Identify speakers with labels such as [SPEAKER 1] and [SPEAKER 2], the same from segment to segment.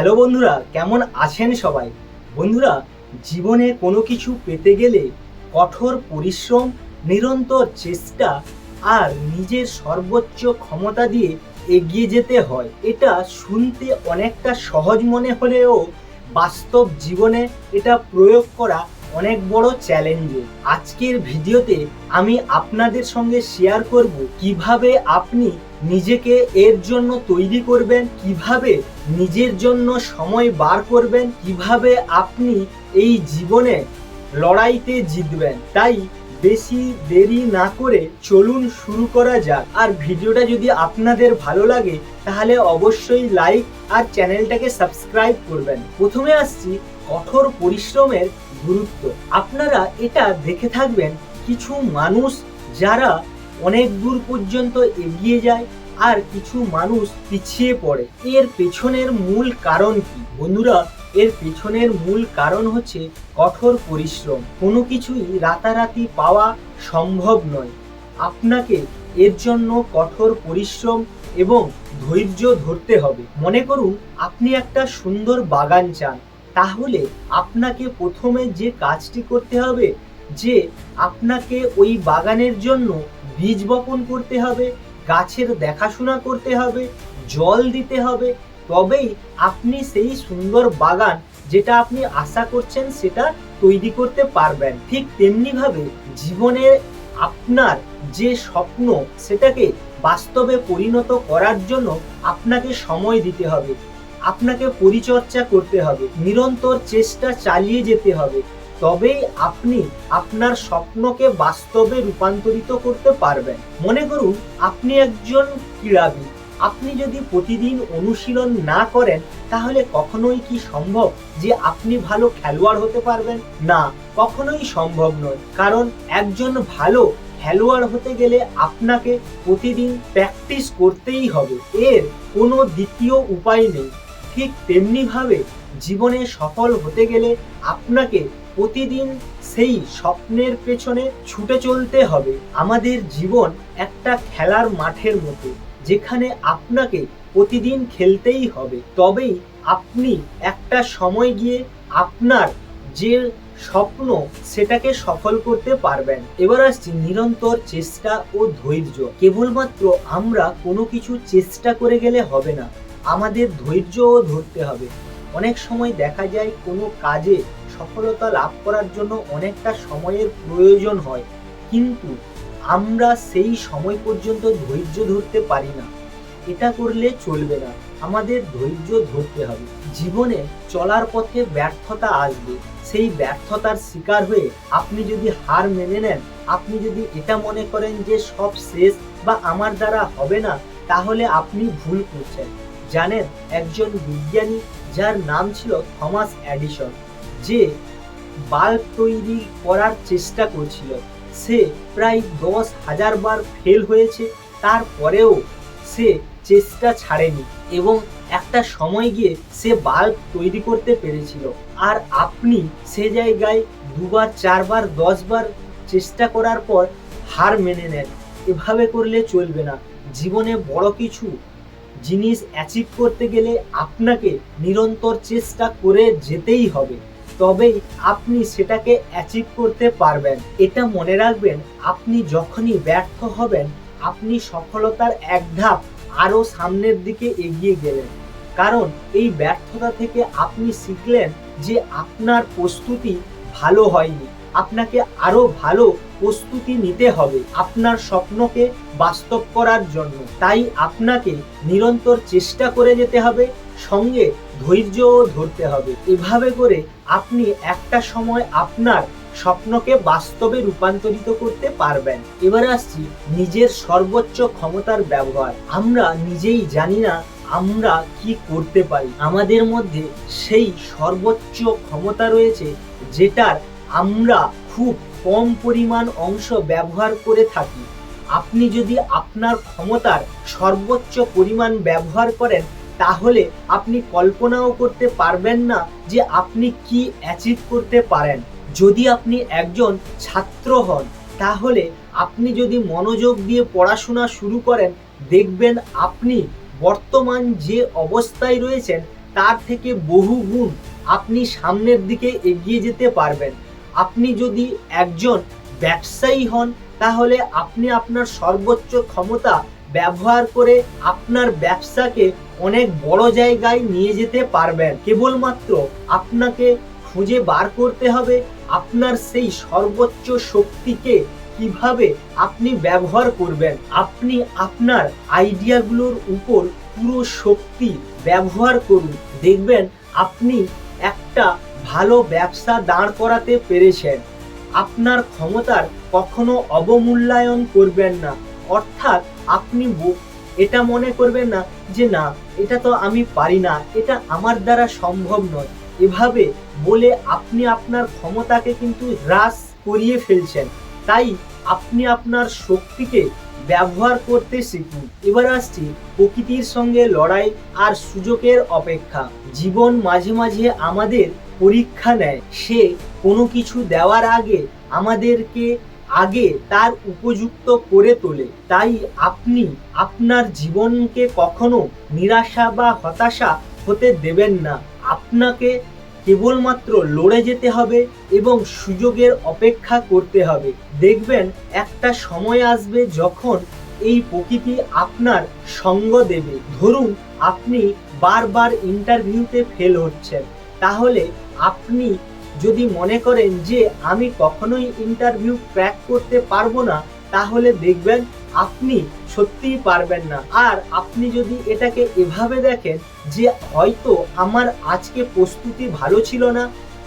[SPEAKER 1] Hello বন্ধুরা, কেমন আছেন সবাই? বন্ধুরা, জীবনে কোনো কিছু পেতে গেলে কঠোর পরিশ্রম, নিরন্তর চেষ্টা আর নিজের সর্বোচ্চ ক্ষমতা দিয়ে এগিয়ে যেতে হয়। এটা শুনতে অনেকটা সহজ মনে হলেও বাস্তব জীবনে এটা প্রয়োগ করা অনেক বড় চ্যালেঞ্জে। আজকের ভিডিওতে আমি আপনাদের সঙ্গে শেয়ার করব কীভাবে আপনি নিজেকে এর জন্য তৈরি করবেন, কীভাবে নিজের জন্য সময় বার করবেন, কীভাবে আপনি এই জীবনে লড়াইতে জিতবেন। তাই বেশি দেরি না করে চলুন শুরু করা যাক। আর ভিডিওটা যদি আপনাদের ভালো লাগে, তাহলে অবশ্যই লাইক আর চ্যানেলটাকে সাবস্ক্রাইব করবেন। প্রথমে আসছি কঠোর পরিশ্রমের গুরুত্ব। আপনারা এটা দেখে থাকবেন কিছু মানুষ যারা অনেক দূর পর্যন্ত এগিয়ে যায় আর কিছু মানুষ পিছিয়ে পড়ে। এর পেছনের মূল কারণ কি? বন্ধুরা, এর পেছনের মূল কারণ হচ্ছে কঠোর পরিশ্রম। কোনো কিছুই রাতারাতি পাওয়া সম্ভব নয়। আপনাকে এর জন্য কঠোর পরিশ্রম এবং ধৈর্য ধরতে হবে। মনে করুন, আপনি একটা সুন্দর বাগান চান। তাহলে আপনাকে প্রথমে যে কাজটি করতে হবে, যে আপনাকে ওই বাগানের জন্য বীজ বপন করতে হবে, গাছের দেখাশোনা করতে হবে, জল দিতে হবে। তবেই আপনি সেই সুন্দর বাগান যেটা আপনি আশা করছেন সেটা তৈরি করতে পারবেন। ঠিক তেমনিভাবে জীবনে আপনার যে স্বপ্ন সেটাকে বাস্তবে পরিণত করার জন্য আপনাকে সময় দিতে হবে। আপনাকে পরিচর্যা করতে হবে। নিরন্তর চেষ্টা চালিয়ে যেতে হবে। তবেই আপনি আপনার স্বপ্নকে বাস্তবে রূপান্তরিত করতে পারবেন। মনে করুন, আপনি একজন ক্রীড়াবিদ। আপনি যদি প্রতিদিন অনুশীলন না করেন, তাহলে কখনোই কি সম্ভব যে আপনি ভালো খেলোয়াড় হতে পারবেন? না, কখনোই সম্ভব নয়। কারণ, একজন ভালো খেলোয়াড় হতে গেলে আপনাকে প্রতিদিন প্র্যাকটিস করতেই হবে। এর কোনো দ্বিতীয় উপায় নেই। ঠিক তেমনিভাবে জীবনে সফল হতে গেলে আপনাকে প্রতিদিন সেই স্বপ্নের পেছনে ছুটে চলতে হবে। আমাদের জীবন একটা খেলার মাঠের মতো, যেখানে আপনাকে প্রতিদিন খেলতেই হবে। তবেই আপনি একটা সময় গিয়ে আপনার যে স্বপ্ন, সেটাকে সফল করতে পারবেন। এবার আসছি নিরন্তর চেষ্টা ও ধৈর্য। কেবলমাত্র আমরা কোনো কিছু চেষ্টা করে গেলে হবে না, আমাদের ধৈর্যও ধরতে হবে। অনেক সময় দেখা যায় কোনো কাজে সফলতা লাভ করার জন্য অনেকটা সময়ের প্রয়োজন হয়। কিন্তু আমরা সেই সময় পর্যন্ত ধৈর্য ধরতে পারি না। এটা করলে চলবে না। আমাদের ধৈর্য ধরতে হবে। জীবনে চলার পথে ব্যর্থতা আসবে। সেই ব্যর্থতার শিকার হয়ে আপনি যদি হার মেনে নেন, আপনি যদি এটা মনে করেন যে সব শেষ বা আমার দ্বারা হবে না, তাহলে আপনি ভুল করছেন। জানেন, একজন বিজ্ঞানী যার নাম ছিল থমাস অ্যাডিসন যে বাল্ব তৈরি করার চেষ্টা করছিল, সে প্রায় দশ হাজার বার ফেল হয়েছে, তারপরেও সে চেষ্টা ছাড়েনি এবং একটা সময় গিয়ে সে বাল্ব তৈরি করতে পেরেছিল। আর আপনি সে জায়গায় দুবার, চারবার, দশবার চেষ্টা করার পর হার মেনে নেন। এভাবে করলে চলবে না। জীবনে বড় কিছু জিনিস অ্যাচিভ করতে গেলে আপনাকে নিরন্তর চেষ্টা করে যেতেই হবে। তবেই আপনি সেটাকে অ্যাচিভ করতে পারবেন। এটা মনে রাখবেন, আপনি যখনই ব্যর্থ হবেন, আপনি সফলতার এক ধাপ আরও সামনের দিকে এগিয়ে গেলেন। কারণ এই ব্যর্থতা থেকে আপনি শিখলেন যে আপনার প্রস্তুতি ভালো হয়নি। আপনাকে আরও ভালো প্রস্তুতি নিতে হবে আপনার স্বপ্নকে বাস্তব করার জন্য। তাই আপনাকে নিরন্তর চেষ্টা করে যেতে হবে, সঙ্গে ধৈর্যও ধরতে হবে। এভাবে করে আপনি একটা সময় আপনার স্বপ্নকে বাস্তবে রূপান্তরিত করতে পারবেন। এবার আসছি নিজের সর্বোচ্চ ক্ষমতার ব্যবহার। আমরা নিজেই জানি না আমরা কি করতে পারি। আমাদের মধ্যে সেই সর্বোচ্চ ক্ষমতা রয়েছে যেটার আমরা খুব কম পরিমাণ অংশ ব্যবহার করে থাকি। আপনি যদি আপনার ক্ষমতার সর্বোচ্চ পরিমাণ ব্যবহার করেন তাহলে আপনি কল্পনাও করতে পারবেন না যে আপনি কি অ্যাচিভ করতে পারেন। যদি আপনি একজন ছাত্র হন, তাহলে আপনি যদি মনোযোগ দিয়ে পড়াশোনা শুরু করেন, দেখবেন আপনি বর্তমান যে অবস্থায় রয়েছেন, তার থেকে বহু গুণ আপনি সামনের দিকে এগিয়ে যেতে পারবেন। আপনি যদি একজন ব্যবসায়ী হন, তাহলে আপনি আপনার সর্বোচ্চ ক্ষমতা ব্যবহার করে আপনার ব্যবসাকে অনেক বড় জায়গায় নিয়ে যেতে পারবেন। কেবলমাত্র আপনাকে খুঁজে বার করতে হবে আপনার সেই সর্বোচ্চ শক্তিকে কীভাবে আপনি ব্যবহার করবেন। আপনি আপনার আইডিয়াগুলোর উপর পুরো শক্তি ব্যবহার করুন। দেখবেন আপনি একটা ভালো ব্যবসা দাঁড় করাতে পেরেছেন। আপনার ক্ষমতার কখনো অবমূল্যায়ন করবেন না। অর্থাৎ আপনি এটা মনে করবেন না যে না, এটা তো আমি পারি না, এটা আমার দ্বারা সম্ভব নয়। এভাবে বলে আপনি আপনার ক্ষমতাকে কিন্তু হ্রাস করিয়ে ফেলছেন। তাই আপনি আপনার শক্তিকে ব্যবহার করতে শিখুন। এবার আসছি প্রকৃতির সঙ্গে লড়াই আর সুযোগের অপেক্ষা। জীবন মাঝে মাঝে আমাদের পরীক্ষা নেয়। সে কোনো কিছু দেওয়ার আগে আমাদেরকে আগে তার উপযুক্ত করে তোলে। তাই আপনি আপনার জীবনকে কখনো নিরাশা বা হতাশা হতে দেবেন না। আপনাকে কেবলমাত্র লড়ে যেতে হবে এবং সুযোগের অপেক্ষা করতে হবে। দেখবেন, একটা সময় আসবে যখন এই প্রকৃতি আপনার সঙ্গ দেবে। ধরুন, আপনি বারবার ইন্টারভিউতে ফেল হচ্ছেন। তাহলে আপনি যদি মনে করেন যে আমি কখনোই ইন্টারভিউ ক্র্যাক করতে পারব না, তাহলে দেখবেন আপনি সত্যিই পারবেন না। আর আপনি যদি এটাকে এভাবে দেখেন যে হয়তো আমার আজকে প্রস্তুতি ভালো ছিল না,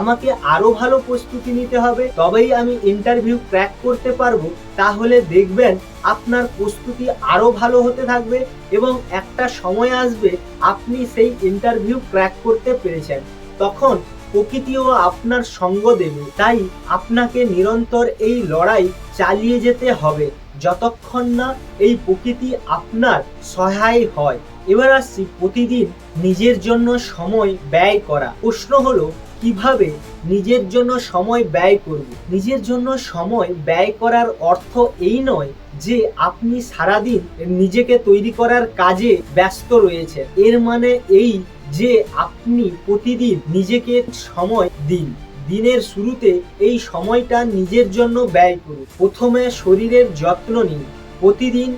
[SPEAKER 1] আমাকে আরও ভালো প্রস্তুতি নিতে হবে, তবেই আমি ইন্টারভিউ ক্র্যাক করতে পারব, তাহলে দেখবেন আপনার প্রস্তুতি আরও ভালো হতে থাকবে এবং একটা সময় আসবে আপনি সেই ইন্টারভিউ ক্র্যাক করতে পেরেছেন। তখন প্রকৃতিও আপনার সঙ্গ দেবে, তাই আপনাকে নিরন্তর এই লড়াই চালিয়ে যেতে হবে। যতক্ষণ না এই প্রকৃতি আপনার সহায় হয়। এবার আসছি প্রতিদিন নিজের জন্য সময় ব্যয় করা। প্রশ্ন হলো, কীভাবে নিজের জন্য সময় ব্যয় করব? নিজের জন্য সময় ব্যয় করার অর্থ এই নয় যে আপনি সারাদিন নিজেকে তৈরি করার কাজে ব্যস্ত রয়েছে এর মানে এই যে আপনি প্রতিদিন নিজেকে সময় দিন। দিনের শুরুতে এই সময়টা নিজের জন্য ব্যয় করুন। প্রথমে শরীরের যত্ন নিন। প্রতিদিন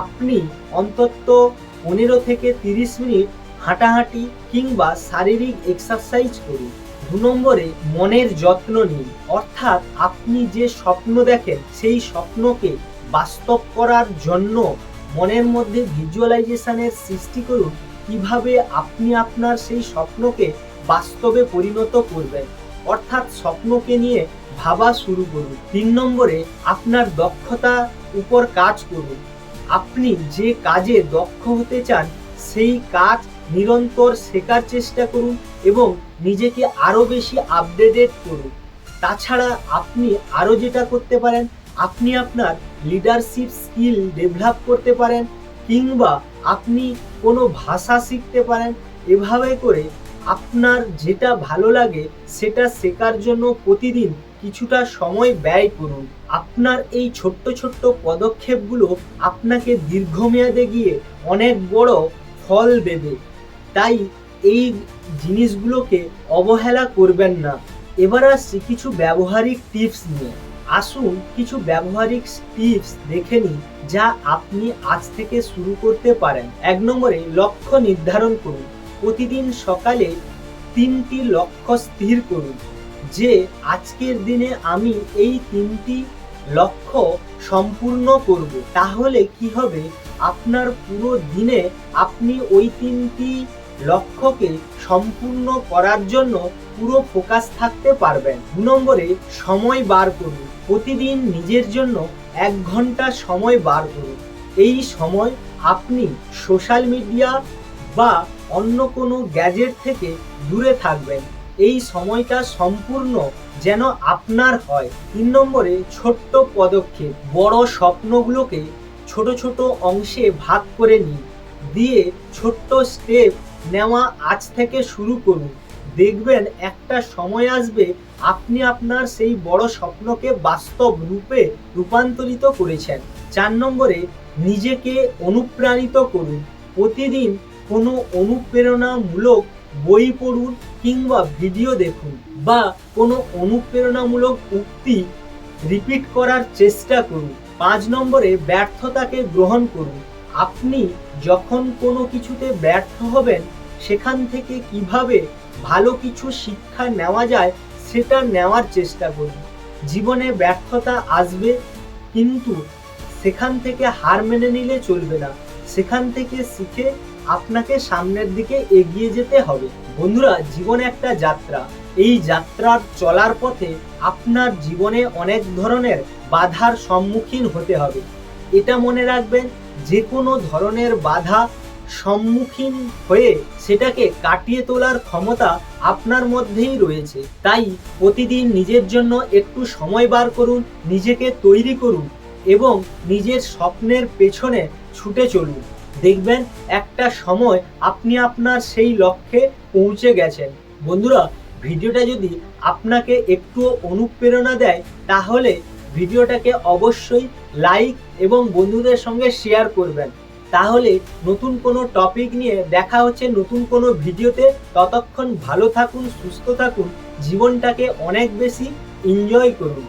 [SPEAKER 1] আপনি অন্তত পনেরো থেকে তিরিশ মিনিট হাঁটাহাঁটি কিংবা শারীরিক এক্সারসাইজ করুন। দু নম্বরে মনের যত্ন নিন। অর্থাৎ আপনি যে স্বপ্ন দেখেন, সেই স্বপ্নকে বাস্তব করার জন্য মনের মধ্যে ভিজুয়ালাইজেশনের সৃষ্টি করুন। কীভাবে আপনি আপনার সেই স্বপ্নকে বাস্তবে পরিণত করবেন? অর্থাৎ স্বপ্নকে নিয়ে ভাবা শুরু করুন। তিন নম্বরে, আপনার দক্ষতা উপর কাজ করুন। আপনি যে কাজে দক্ষ হতে চান, সেই কাজ নিরন্তর শেখার চেষ্টা করুন এবং নিজেকে আরও বেশি আপডেটেড করুন। তাছাড়া আপনি আরও যেটা করতে পারেন, আপনি আপনার লিডারশিপ স্কিল ডেভেলপ করতে পারেন কিংবা আপনি কোনো ভাষা শিখতে পারেন, এভাবে করে আপনার যেটা ভালো লাগে সেটা শেখার জন্য প্রতিদিন কিছুটা সময় ব্যয় করুন। আপনার এই ছোট্ট ছোট্ট পদক্ষেপগুলো আপনাকে দীর্ঘমেয়াদে গিয়ে অনেক বড় ফল দেবে। তাই এই জিনিসগুলোকে অবহেলা করবেন না। এবার আসছি কিছু ব্যবহারিক টিপস নিয়ে। আসুন কিছু ব্যবহারিক টিপস দেখে নিই যা আপনি আজ থেকে শুরু করতে পারেন। এক নম্বরে, লক্ষ্য নির্ধারণ করুন। প্রতিদিন সকালে তিনটি লক্ষ্য স্থির করুন, যে আজকের দিনে আমি এই তিনটি লক্ষ্য সম্পূর্ণ করব। তাহলে কি হবে? আপনার পুরো দিনে আপনি ওই তিনটি লক্ষ্যকে সম্পূর্ণ করার জন্য পুরো ফোকাস থাকতে পারবেন। দু নম্বরে, সময় বার করুন। প্রতিদিন নিজের জন্য এক ঘণ্টা সময় বার করুন। এই সময় আপনি সোশ্যাল মিডিয়া বা অন্য কোনো গ্যাজেট থেকে দূরে থাকবেন। এই সময়টা সম্পূর্ণ যেন আপনার হয়। তিন নম্বরে, ছোট্ট পদক্ষেপ। বড় স্বপ্নগুলোকে ছোট ছোট অংশে ভাগ করে নিন। দিয়ে ছোট্ট স্টেপ নেওয়া আজ থেকে শুরু করুন। দেখবেন একটা সময় আসবে, আপনি আপনার সেই বড় স্বপ্নকে বাস্তব রূপে রূপান্তরিত করেছেন। চার নম্বরে, নিজেকে অনুপ্রাণিত করুন। প্রতিদিন কোনো অনুপ্রেরণামূলক বই পড়ুন কিংবা ভিডিও দেখুন বা কোনো অনুপ্রেরণামূলক উক্তি রিপিট করার চেষ্টা করুন। পাঁচ নম্বরে, ব্যর্থতাকে গ্রহণ করুন। আপনি যখন কোনো কিছুতে ব্যর্থ হবেন, সেখান থেকে কীভাবে ভালো কিছু শিক্ষা নেওয়া যায়, সেটা নেওয়ার চেষ্টা করি জীবনে ব্যর্থতা আসবে, কিন্তু সেখান থেকে হার মেনে নিলে চলবে না। সেখান থেকে শিখে আপনাকে সামনের দিকে এগিয়ে যেতে হবে। বন্ধুরা, জীবন একটা যাত্রা। এই যাত্রার চলার পথে আপনার জীবনে অনেক ধরনের বাধার সম্মুখীন হতে হবে। এটা মনে রাখবেন যে কোনো ধরনের বাধা সম্মুখীন হয়ে সেটাকে কাটিয়ে তোলার ক্ষমতা আপনার মধ্যেই রয়েছে। তাই প্রতিদিন নিজের জন্য একটু সময় বার করুন, নিজেকে তৈরি করুন এবং নিজের স্বপ্নের পেছনে ছুটে চলুন। দেখবেন একটা সময় আপনি আপনার সেই লক্ষ্যে পৌঁছে গেছেন। বন্ধুরা, ভিডিওটা যদি আপনাকে একটু অনুপ্রেরণা দেয়, তাহলে ভিডিওটাকে অবশ্যই লাইক এবং বন্ধুদের সঙ্গে শেয়ার করবেন। তাহলে নতুন কোনো টপিক নিয়ে দেখা হচ্ছে নতুন কোনো ভিডিওতে। ততক্ষণ ভালো থাকুন, সুস্থ থাকুন, জীবনটাকে অনেক বেশি এনজয় করুন।